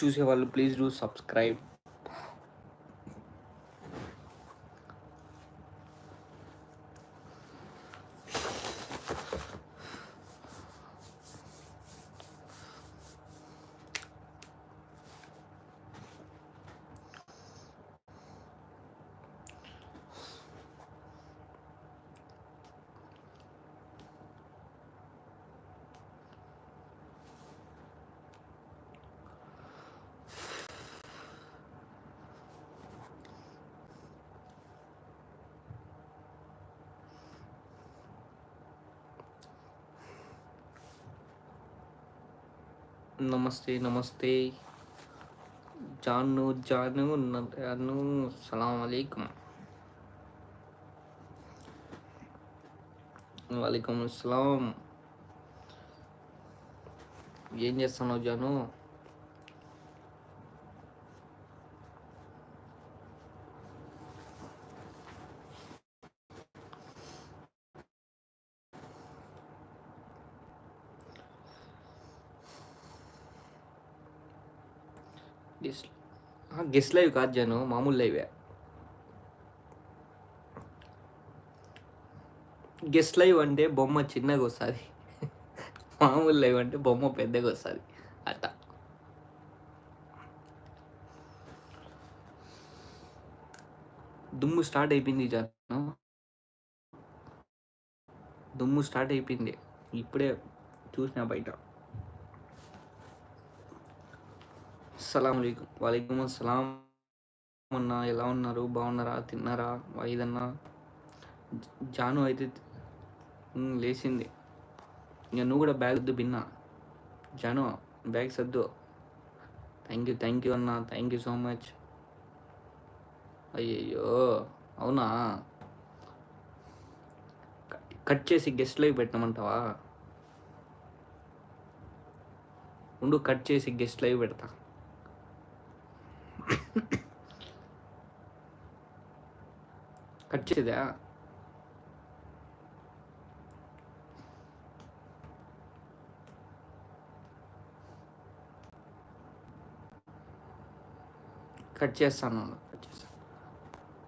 చూసేవాళ్ళు please do subscribe నమస్తే నమస్తే. జాను జాను జాను సలాం అలైకుం. వాలేకుమ్ అస్సలాం. ఏం చేస్తున్నావు జాను? గెస్ట్ గెస్ట్ లైవ్ కాదు జను మామూలు లైవే. గెస్ట్ లైవ్ అంటే బొమ్మ చిన్నగా వస్తుంది. మామూలు లైవ్ అంటే బొమ్మ పెద్దగా వస్తుంది. అట్ట. దుమ్ము స్టార్ట్ అయిపోయింది జాను. దుమ్ము స్టార్ట్ అయిపోయింది. ఇప్పుడే చూసిన బయట. అస్సలం వాలేకుమ్ అస్సలాం అన్నా ఎలా ఉన్నారు? బాగున్నారా తిన్నారా? వైదన్నా జాను అయితే లేచింది ఇక నువ్వు కూడా బ్యాగ్ వద్దు భిన్నా జాను బ్యాగ్ సర్దు. థ్యాంక్ యూ థ్యాంక్ యూ అన్న. Thank you so much. అయ్యయ్యో అవునా? కట్- చేసి చేసి గెస్ట్లోకి పెట్టమంటావా? ఉండు కట్ చేసి గెస్ట్ లైవ్ పెడతా. కట్ చేసేదా కట్ చేస్తాను కట్ చేస్తాను